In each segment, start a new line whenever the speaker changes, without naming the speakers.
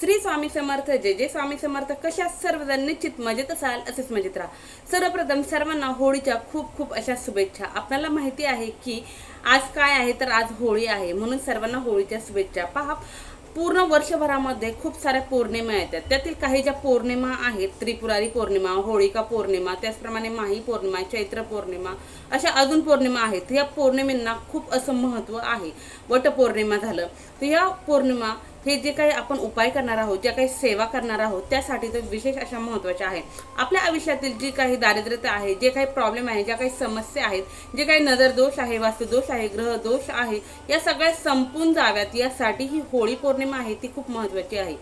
श्री स्वामी समर्थ जय जय स्वामी समर्थ. कशा सर्वजण निश्चित मजेत असाल असेच मजेत राहा. सर्वप्रथम सर्वांना होळीच्या खूप खूप अशा शुभेच्छा. आपल्याला माहिती आहे की आज काय आहे तर आज होळी आहे. म्हणून सर्वांना होळीच्या शुभेच्छा. पहा पूर्ण वर्षभरामध्ये खूप साऱ्या पौर्णिमा येतात. त्यातील काही ज्या पौर्णिमा आहेत त्रिपुरारी पौर्णिमा होळिका पौर्णिमा त्याचप्रमाणे माही पौर्णिमा चैत्र पौर्णिमा अशा अजून पौर्णिमा आहेत. या पौर्णिमेंना खूप असं महत्त्व आहे. वटपौर्णिमा झालं. तर या पौर्णिमा हे जे काही आपण उपाय करणार आहोत ज्या काही सेवा करणार आहोत त्यासाठी तर विशेष अशा महत्त्वाच्या आहेत. आपल्या आयुष्यातील जी काही दारिद्र्यता आहे जे काही प्रॉब्लेम आहे ज्या काही समस्या आहेत जे काही नजरदोष आहे वास्तुदोष आहे ग्रहदोष आहे या सगळ्या संपून जाव्यात. यासाठी ही होळी पौर्णिमा आहे ती खूप महत्त्वाची आहे.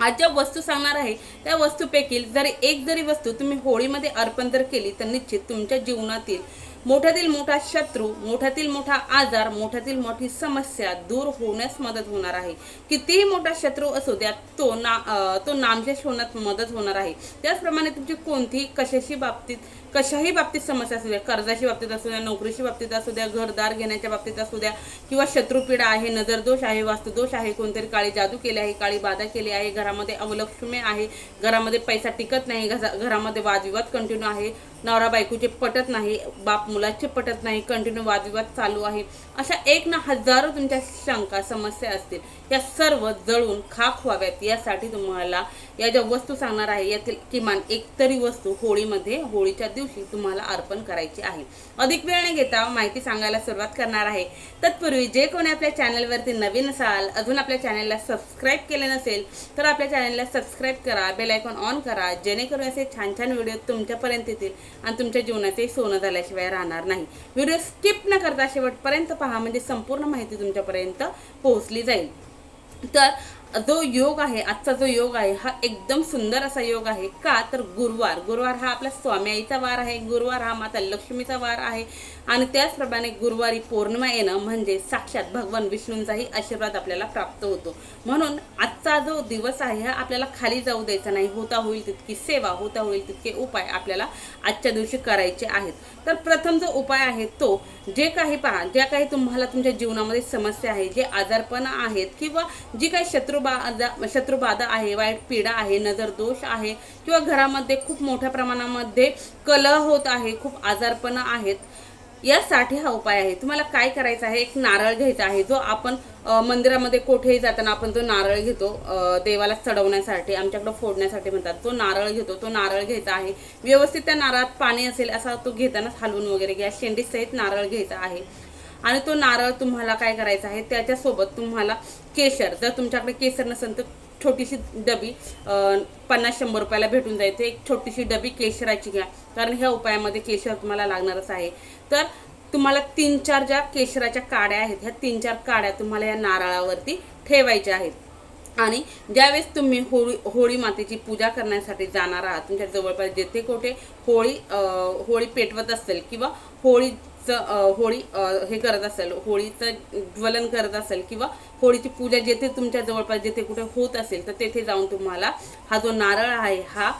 आज ज्या वस्तू सांगणार आहे त्या वस्तूपैकी जरी एक जरी वस्तू तुम्ही होळीमध्ये अर्पण जर केली तर निश्चित तुमच्या जीवनातील मोठ्यातील मोठा शत्रू मोठ्यातील मोठा आजार मोठ्यातील मोठी समस्या दूर होण्यास मदत होणार आहे. कितीही मोठा शत्रू असू द्या तो ना तो नामशेष होण्यात मदत होणार आहे. त्याचप्रमाणे तुमची कोणतीही कशाशी बाबतीत कशाही बाबतीत समस्या असू द्या कर्जाची बाबतीत असू द्या नोकरीची बाबतीत असू द्या घरदार घेण्याच्या बाबतीत असू द्या किंवा शत्रुपीडा आहे नजरदोष आहे वास्तुदोष आहे कोणतरी काळी जादू केली आहे काळी बाधा केली आहे घरामध्ये अवलक्ष्मी आहे घरामध्ये पैसा टिकत नाही घरा- घरामध्ये वादविवाद कंटिन्यू आहे नवरा बायकोचे पटत नाही बाप मुलाचे पटत नाही कंटिन्यू वादविवाद चालू आहे अशा एक ना हजारो तुमच्या शंका समस्या असतील. या सर्व जळून खाक व्हाव्यात यासाठी तुम्हाला या ज्या वस्तू सांगणार आहे यातील किमान एक तरी वस्तू होळीमध्ये होळीच्या दिवशी तुम्हाला अर्पण करायची आहे. अधिक वेळ न घेता माहिती सांगायला सुरुवात करणार आहे. तत्पूर्वी जे कोणी आपल्या चॅनलवरती नवीन असाल अजून आपल्या चॅनलला सबस्क्राईब केले नसेल तर आपल्या चॅनलला सबस्क्राईब करा बेल आयकॉन ऑन करा जेणेकरून असे छान छान व्हिडिओ तुमच्यापर्यंत येतील आणि तुमच्या जीवनाचे सोनं झाल्याशिवाय राहणार नाही. व्हिडिओ स्किप न करता शेवटपर्यंत पहा म्हणजे संपूर्ण माहिती तुमच्यापर्यंत पोहोचली जाईल. तर जो योग आहे आजचा जो योग आहे हा एकदम सुंदर असा योग आहे. का? तर गुरुवार. गुरुवार हा आपला स्वामी आईचा वार आहे. गुरुवार हा माता लक्ष्मीचा वार आहे. आणि त्याचप्रमाणे गुरुवारी पौर्णिमा येणं म्हणजे साक्षात भगवान विष्णूंचाही आशीर्वाद आपल्याला प्राप्त होतो. म्हणून आजचा जो दिवस आहे हा आपल्याला खाली जाऊ द्यायचा नाही. होता होईल तितकी सेवा होता होईल तितके उपाय आपल्याला आजच्या दिवशी करायचे आहेत. तर प्रथम जो उपाय आहे तो जे काही पहा ज्या काही तुम्हाला तुमच्या जीवनामध्ये समस्या आहे जे आजारपण आहेत किंवा जी काही शत्रुबाधा शत्रुबाधा आहे वाईट पीडा आहे नजर दोष आहे किंवा घरामध्ये खूप मोठ्या प्रमाणामध्ये कलह होत आहे खूप आजारपणं आहेत यासाठी हा उपाय आहे. तुम्हाला काय करायचं आहे? एक नारळ घ्यायचा आहे जो आपण मंदिरामध्ये कोठेही जाताना आपण जो नारळ घेतो देवाला चढवण्यासाठी आमच्याकडं फोडण्यासाठी म्हणतात. तो नारळ घेतो तो नारळ घ्यायचा आहे. व्यवस्थित त्या नारळात पाणी असेल असा तो घेताना हलवून वगैरे घ्या. शेंडीसहित नारळ घ्यायचा आहे. आणि तो नारळ तुम्हाला काय करायचा आहे? त्याच्यासोबत तुम्हाला केशर. जर तुमच्याकडे केसर नसेल तर छोटीशी डबी पन्नास शंभर रुपयाला भेटून जायचे एक छोटीशी डबी केशराची घ्या. कारण ह्या उपायामध्ये केशर तुम्हाला लागणारच आहे. तर तुम्हाला तीन चार ज्या केशराच्या काड्या आहेत ह्या तीन चार काड्या तुम्हाला या नारळावरती ठेवायच्या आहेत. आणि ज्यावेळेस तुम्ही होळी होळी मातेची पूजा करण्यासाठी जाणार आहात तुमच्या जवळपास जेथे कुठे होळी होळी पेटवत असेल किंवा होळी होळी हे करत असेल होळीचं ज्वलन करत असेल किंवा होळीची पूजा जेथे तुमच्या जवळपास जेथे कुठे होत असेल तर तेथे जाऊन तुम्हाला हा जो नारळ आहे हा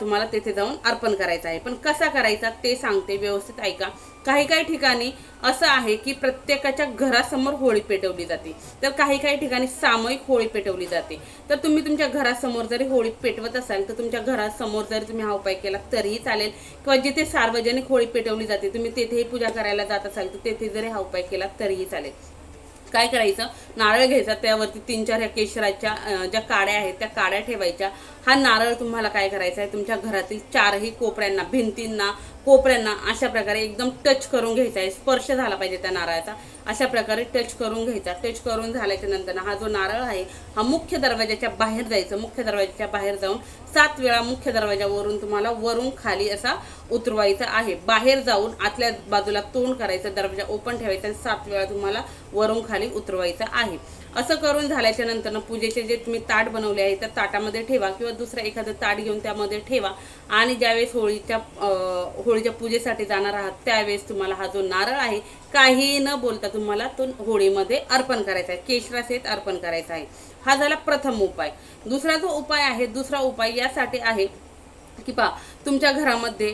तुम्हाला तेथे जाऊन अर्पण करायचा आहे. पण कसा करायचा ते सांगते. व्यवस्थित ऐका. काही काही ठिकाणी असं आहे की प्रत्येकाच्या घरासमोर होळी पेटवली जाते. तर काही काही ठिकाणी सामूहिक होळी पेटवली जाते. तर तुम्ही तुमच्या घरासमोर जरी होळी पेटवत असाल तर तुमच्या घरासमोर जरी तुम्ही हा उपाय केला तरीही चालेल. किंवा जिथे सार्वजनिक होळी पेटवली जाते तुम्ही तेथेही पूजा करायला जात असाल तर तेथे जरी हा उपाय केला तरीही चालेल. काय करायचं? नारळ घ्यायचा त्यावरती तीन चार ह्या केशराच्या ज्या काड्या आहेत त्या काड्या ठेवायच्या. हा नारळ तुम्हाला काय करायचा आहे? तुमच्या घरातील चारही कोपऱ्यांना भिंतींना कोपऱ्यांना अशा प्रकारे एकदम टच करून घ्यायचा आहे. स्पर्श झाला पाहिजे त्या नारळाचा. अशा प्रकारे टच करून घ्यायचा. टच करून झाल्याच्यानंतर हा जो नारळ आहे हा मुख्य दरवाजाच्या बाहेर जायचं. मुख्य दरवाजाच्या बाहेर जाऊन सात वेळा मुख्य दरवाजावरून तुम्हाला वरून खाली असा उतरवायचा आहे. बाहेर जाऊन आतल्या बाजूला तोंड करायचं दरवाजा ओपन ठेवायचा आणि सात वेळा तुम्हाला वरून खाली उतरवायचं आहे. असं करून झाल्याच्यानंतर पूजेचे जे तुम्ही ताट बनवले आहे त्या ताटामध्ये ठेवा किंवा दुसरा एखादं ताट घेऊन त्यामध्ये ठेवा. आणि ज्यावेळेस होळीच्या होळीच्या पूजेसाठी जाणार आहात त्यावेळेस तुम्हाला हा जो नारळ आहे काही न बोलता तुम्हाला तो होळीमध्ये अर्पण करायचा आहे. केशरासहित अर्पण करायचा आहे. हा झाला प्रथम उपाय. दुसरा जो उपाय आहे दुसरा उपाय यासाठी आहे की पा तुमच्या घरामध्ये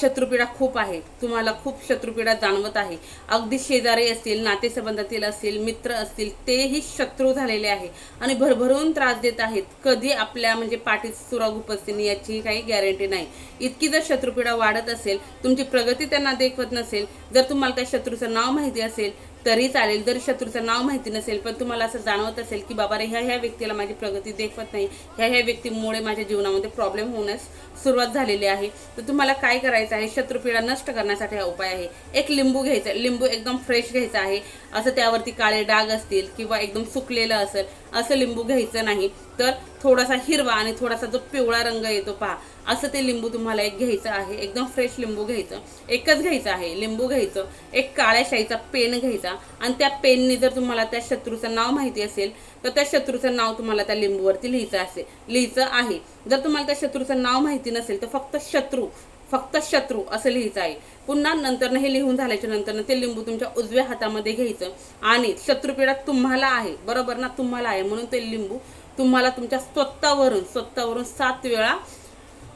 शत्रुपीडा खूप आहे. तुम्हाला खूप शत्रुपीडा जाणवत आहे. अगदी शेजारी असतील नातेसंबंधातील असतील मित्र असतील तेही शत्रू झालेले आहे. आणि भरभरून त्रास देत आहेत. कधी आपल्या म्हणजे पाठीत सुराग उपसतील याची काही गॅरंटी नाही. इतकी जर शत्रुपीडा वाढत असेल तुमची प्रगती त्यांना देखवत नसेल जर तुम्हाला त्या शत्रूचं नाव माहिती असेल तरी चालेल जर शत्रूचं नाव माहिती नसेल पण तुम्हाला असं जाणवत असेल की बाबा रे ह्या ह्या व्यक्तीला माझी प्रगती देखवत नाही ह्या ह्या व्यक्तीमुळे माझ्या जीवनामध्ये प्रॉब्लेम होण्यास सुरुवात झालेली आहे तर तुम्हाला काय करायचं आहे? शत्रुपीडा नष्ट करण्यासाठी हा उपाय आहे. एक लिंबू घ्यायचा लिंबू एकदम फ्रेश घ्यायचा आहे. असं त्यावरती काळे डाग असतील किंवा एकदम सुकलेलं असेल असं लिंबू घ्यायचं नाही. तर थोडासा हिरवा आणि थोडासा जो पिवळा रंग येतो पहा असं ते लिंबू तुम्हाला एक घ्यायचं आहे. एकदम फ्रेश लिंबू घ्यायचं. एकच घ्यायचं आहे. लिंबू घ्यायचं. एक काळ्या शाईचा पेन घ्यायचा. आणि त्या पेनने जर तुम्हाला त्या शत्रूचं नाव माहिती असेल तर त्या शत्रूचं नाव तुम्हाला त्या लिंबूवरती लिहायचं असेल लिहायचं आहे. जर तुम्हाला त्या शत्रूचं नाव माहिती नसेल तर फक्त शत्रू फक्त शत्रू असं लिहायचं आहे. पुन्हा नंतर हे लिहून झाल्याच्यानंतर ते लिंबू तुमच्या उजव्या हातामध्ये घ्यायचं. आणि शत्रुपीडा तुम्हाला आहे. बरोबर ना? तुम्हाला आहे. म्हणून ते लिंबू तुम्हाला तुमच्या स्वतःवरून स्वतःवरून सात वेळा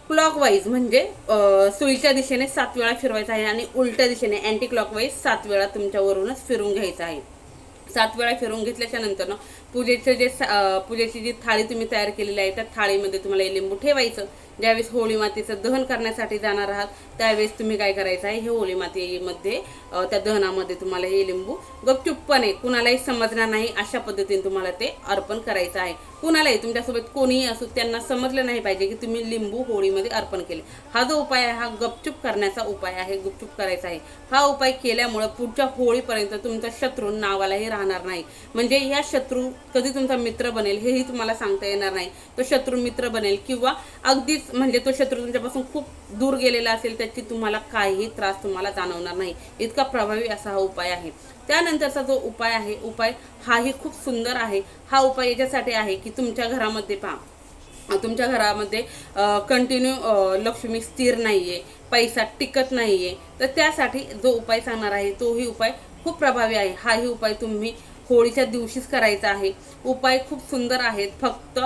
क्लॉकवाईज म्हणजे सुईच्या दिशेने सात वेळा फिरवायचं आहे आणि उलट्या दिशेने अँटी क्लॉकवाईज सात वेळा तुमच्यावरूनच फिरून घ्यायचं आहे. सात वेळा फिरून घेतल्याच्या नंतर ना पूजेचं जे पूजेची जी थाळी तुम्ही तयार केलेली आहे त्या थाळीमध्ये तुम्हाला हे लिंबू ठेवायचं. ज्यावेळेस होळी मातीचं दहन करण्यासाठी जाणार आहात त्यावेळेस तुम्ही काय करायचं आहे? हे होळी मातीमध्ये त्या दहनामध्ये तुम्हाला हे लिंबू गपचुपपणे कुणालाही समजणार नाही अशा पद्धतीने तुम्हाला ते अर्पण करायचं आहे. कुणालाही तुमच्यासोबत कोणीही असो त्यांना समजलं नाही पाहिजे की तुम्ही लिंबू होळीमध्ये अर्पण केले. हा जो उपाय आहे हा गपचूप करण्याचा उपाय आहे गुपचूप करायचा आहे. हा उपाय केल्यामुळं पुढच्या होळीपर्यंत तुमचा शत्रू नावालाही राहणार नाही. म्हणजे या शत्रू कधी तुमचा मित्र बनेल हेही तुम्हाला सांगता येणार नाही. तो शत्रू मित्र बनेल किंवा अगदीच म्हणजे तो शत्रू तुमच्यापासून खूप दूर गेलेला असेल त्याची तुम्हाला काहीही त्रास तुम्हाला जाणवणार नाही. इतका प्रभावी असा हा उपाय आहे. त्यानंतरचा जो उपाय आहे उपाय हाही खूप सुंदर आहे. हा उपाय याच्यासाठी आहे की तुमच्या घरामध्ये पहा. तुमच्या घरामध्ये कंटिन्यू लक्ष्मी स्थिर नाहीये पैसा टिकत नाहीये. तर त्यासाठी जो उपाय सांगणार आहे तोही उपाय खूप प्रभावी आहे. हाही उपाय तुम्ही होळीच्या दिवशीच करायचा आहे. उपाय खूप सुंदर आहेत. फक्त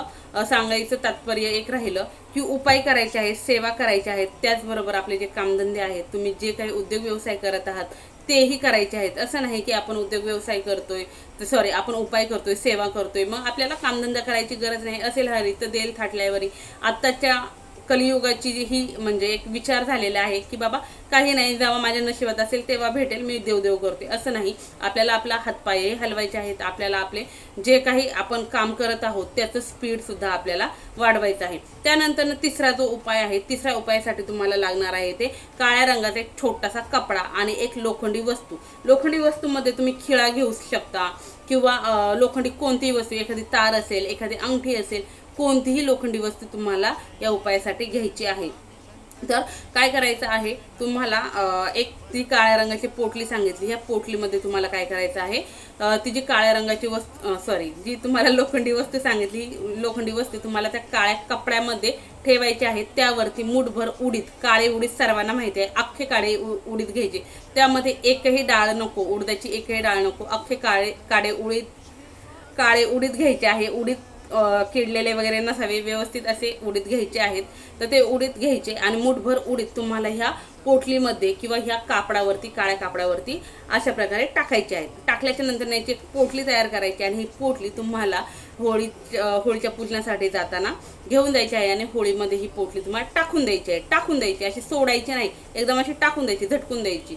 सांगायचं तात्पर्य एक राहिलं की उपाय करायचे आहेत सेवा करायच्या आहेत. त्याचबरोबर आपले जे कामधंदे आहेत तुम्ही जे काही उद्योग व्यवसाय करत आहात तेही करायचे आहेत. असं नाही की आपण उद्योग व्यवसाय करतोय सॉरी आपण उपाय करतोय सेवा करतोय. मग आपल्याला कामधंदा करायची गरज नाही. असेल हरी तर देल थाटल्यावरी. आत्ताच्या कलियुगाची ही म्हणजे एक विचार झालेला आहे की बाबा काही नाही जेव्हा माझ्या नशिबात असेल तेव्हा भेटेल मी देवदेव करते. असं नाही. आपल्याला आपला हातपाय हलवायचे आहेत. आपल्याला आपले जे काही आपण काम करत आहोत त्याचं स्पीड सुद्धा आपल्याला वाढवायचं आहे. त्यानंतर तिसरा जो उपाय आहे तिसऱ्या उपायासाठी तुम्हाला लागणार आहे ते काळ्या रंगाचा एक छोटासा कपडा आणि एक लोखंडी वस्तू. लोखंडी वस्तूमध्ये तुम्ही खिळा घेऊ शकता किंवा लोखंडी कोणतीही वस्तू एखादी तार असेल एखादी अंगठी असेल कोणतीही लोखंडी वस्तू तुम्हाला या उपायासाठी घ्यायची आहे. तर काय करायचं आहे? तुम्हाला एक ती काळ्या रंगाची पोटली सांगितली. ह्या पोटलीमध्ये तुम्हाला काय करायचं आहे? ती जी काळ्या रंगाची वस्तू सॉरी जी तुम्हाला लोखंडी वस्तू सांगितली लोखंडी वस्तू तुम्हाला त्या काळ्या कपड्यामध्ये ठेवायची आहे. त्यावरती मुठभर उडीद काळे उडीद सर्वांना माहिती आहे. अख्खे काळे उ- उडीद घ्यायचे. त्यामध्ये एकही डाळ नको उडदाची एकही डाळ नको. अख्खे काळे काळे उडीद काळे उडीद घ्यायचे आहे. उडीद किडलेले वगैरे नसावे व्यवस्थित असे उडीद घ्यायचे आहेत तर ते उडीद घ्यायचे आणि मुठभर उडीद तुम्हाला ह्या पोटलीमध्ये किंवा ह्या कापडावरती काळ्या कापडावरती अशा प्रकारे टाकायचे आहेत. टाकल्याच्या नंतर याची एक पोटली तयार करायची आणि ही पोटली तुम्हाला होळी होळीच्या पूजनासाठी जाताना घेऊन जायची आहे आणि होळीमध्ये ही पोटली तुम्हाला टाकून द्यायची आहे. टाकून द्यायची अशी सोडायची नाही. एकदम अशी टाकून द्यायची झटकून द्यायची.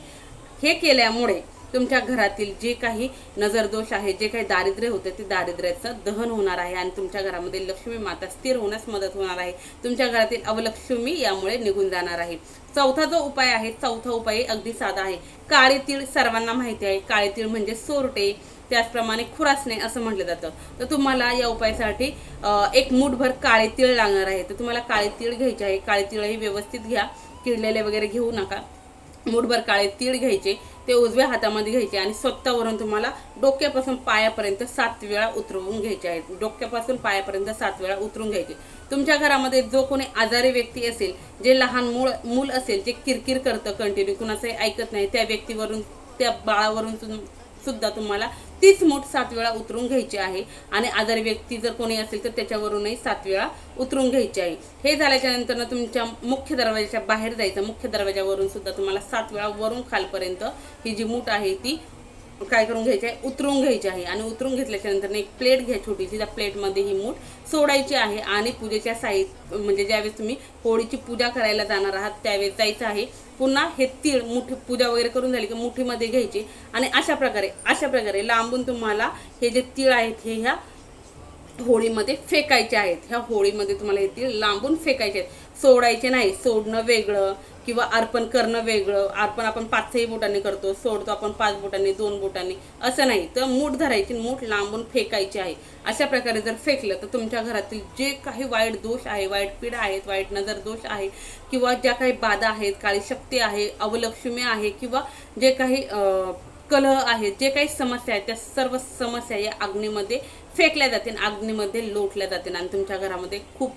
हे केल्यामुळे तुमच्या घरातील जे काही नजरदोष आहे जे काही दारिद्र्य होते ते दारिद्र्याचं दहन होणार आहे आणि तुमच्या घरामध्ये लक्ष्मी माता स्थिर होण्यास मदत होणार आहे. तुमच्या घरातील अवलक्ष्मी यामुळे निघून जाणार आहे. चौथा जो उपाय आहे चौथा उपाय अगदी साधा आहे. काळे तीळ सर्वांना माहिती आहे. काळे तीळ म्हणजे सोरटे त्याचप्रमाणे खुरासणे असं म्हटलं जातं. तर तुम्हाला या उपायासाठी एक मूठभर काळे तीळ लागणार आहे. तर तुम्हाला काळे तीळ घ्यायचे आहे. काळे तीळही व्यवस्थित घ्या. किडलेले वगैरे घेऊ नका. मूठभर काळे तीळ घ्यायचे ते उजव्या हातामध्ये घ्यायचे आणि स्वतःवरून तुम्हाला डोक्यापासून पायापर्यंत सात वेळा उतरवून घ्यायचे आहेत. डोक्यापासून पायापर्यंत सात वेळा उतरून घ्यायचे. तुमच्या घरामध्ये जो कोणी आजारी व्यक्ती असेल जे लहान मूळ मूल असेल जे किरकिर करतं कंटिन्यू कुणाचंही ऐकत नाही त्या व्यक्तीवरून त्या बाळावरून तुम- सुद्धा तुम्हाला तीच मूठ सात वेळा उतरून घ्यायची आहे. आणि आजारी व्यक्ती जर कोणी असेल तर त्याच्यावरूनही सात वेळा उतरून घ्यायची आहे. हे झाल्याच्यानंतर तुमच्या मुख्य दरवाजाच्या बाहेर जायचं. मुख्य दरवाजावरून सुद्धा तुम्हाला सात वेळा वरून खालपर्यंत ही जी मूठ आहे ती काय करून घ्यायची आहे? उतरून घ्यायची आहे. आणि उतरून घेतल्याच्या नंतर एक प्लेट घ्या छोटीशी. त्या प्लेटमध्ये ही मूठ सोडायची आहे. आणि पूजेच्या साहित्य म्हणजे ज्यावेळेस तुम्ही होळीची पूजा करायला जाणार आहात त्यावेळेस जायचं आहे. पुन्हा हे तीळ मुठी पूजा वगैरे करून झाली की मुठीमध्ये घ्यायची. आणि अशा प्रकारे अशा प्रकारे लांबून तुम्हाला हे जे तीळ आहेत हे ह्या होळीमध्ये फेकायचे आहेत. ह्या होळीमध्ये तुम्हाला हे तीळ लांबून फेकायचे आहेत. सोडायचे नाही. सोडणं वेगळं. किंवा अर्पण करणं वेगळं अर्पण आपण पाचही बोटांनी करतो सोडतो आपण पाच बोटांनी दोन बोटांनी असं नाही. तर मूठ धरायची मूठ लांबून फेकायची आहे. अशा प्रकारे जर फेकलं तर तुमच्या घरातील जे काही वाईट दोष आहे वाईट पीडा आहेत वाईट नजर दोष आहे किंवा ज्या काही बाधा आहेत काळी शक्ती आहे अवलक्ष्मी आहे किंवा जे काही अं, कलह आहेत जे काही समस्या आहेत त्या सर्व समस्या या अग्नीमध्ये फेकल्या जातील अग्नीमध्ये लोटल्या जातील आणि तुमच्या घरामध्ये खूप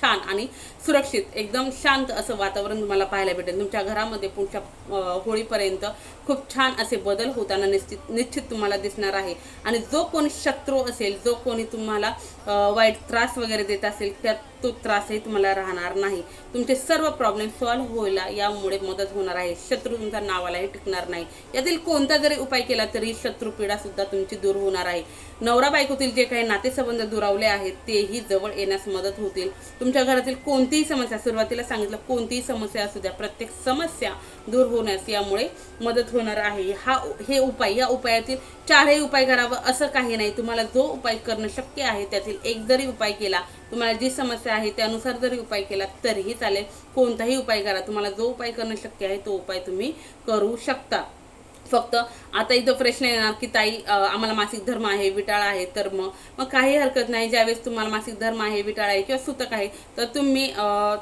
छान आणि सुरक्षित एकदम शांत असं वातावरण तुम्हाला पाहायला भेटेल. तुमच्या घरामध्ये पुढच्या होळीपर्यंत खूप छान असे बदल होताना निश्चित निश्चित तुम्हाला दिसणार आहे. आणि जो कोणी शत्रू असेल जो कोणी तुम्हाला वाईट त्रास वगैरे देत असेल त्यात तो त्रासही तुम्हाला राहणार नाही. तुमचे सर्व प्रॉब्लेम सॉल्व्ह व्हायला यामुळे मदत होणार आहे. शत्रू तुमच्या नावालाही टिकणार नाही. यातील कोणता जरी उपाय केला तरी शत्रुपीडासुद्धा तुमची दूर होणार आहे. नवरा बायकोतील जे काही नातेसंबंध दुरावले आहेत तेही जवळ येण्यास मदत होतील. तुमच्या घरातील कोणतीही समस्या सुरुवातीला सांगितलं कोणतीही समस्या असू द्या प्रत्येक समस्या दूर होण्यास यामुळे मदत होणार आहे. हा हे उपाय या उपायातील चारही उपाय करावं असं काही नाही. तुम्हाला जो उपाय करणं शक्य आहे त्यातील एक जरी उपाय केला तुम्हाला जी समस्या आहे त्यानुसार जरी उपाय केला तरीही चालेल. कोणताही उपाय करा. तुम्हाला जो उपाय करणं शक्य आहे तो उपाय तुम्ही करू शकता. फक्त आता इथं प्रश्न येणार की ताई आम्हाला मासिक धर्म आहे विटाळ आहे तर मग मग काही हरकत नाही. ज्यावेळेस तुम्हाला मासिक धर्म आहे विटाळ आहे किंवा सुतक आहे तर तुम्ही अं,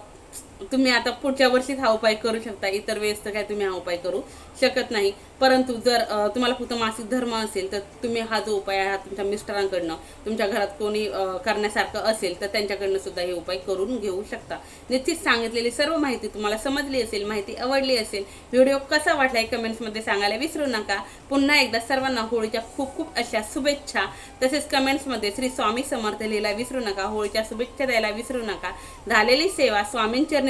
तुम्ही आता पुढच्या वर्षीच हा उपाय करू शकता. इतर वेळेस तर काय तुम्ही हा उपाय करू शकत नाही. परंतु जर तुम्हाला फक्त मासिक धर्म असेल तर तुम्ही हा जो उपाय आहे हा तुमच्या मिस्टरांकडनं तुमच्या घरात कोणी करण्यासारखं असेल तर त्यांच्याकडनं सुद्धा हे उपाय करून घेऊ शकता. निश्चित सांगितलेली सर्व माहिती तुम्हाला समजली असेल माहिती आवडली असेल व्हिडिओ कसा वाटलाय कमेंट्समध्ये सांगायला विसरू नका. पुन्हा एकदा सर्वांना होळीच्या खूप खूप अशा शुभेच्छा. तसेच कमेंट्समध्ये श्री स्वामी समर्थ लिहायला विसरू नका होळीच्या शुभेच्छा द्यायला विसरू नका. झालेली सेवा स्वामींचरणी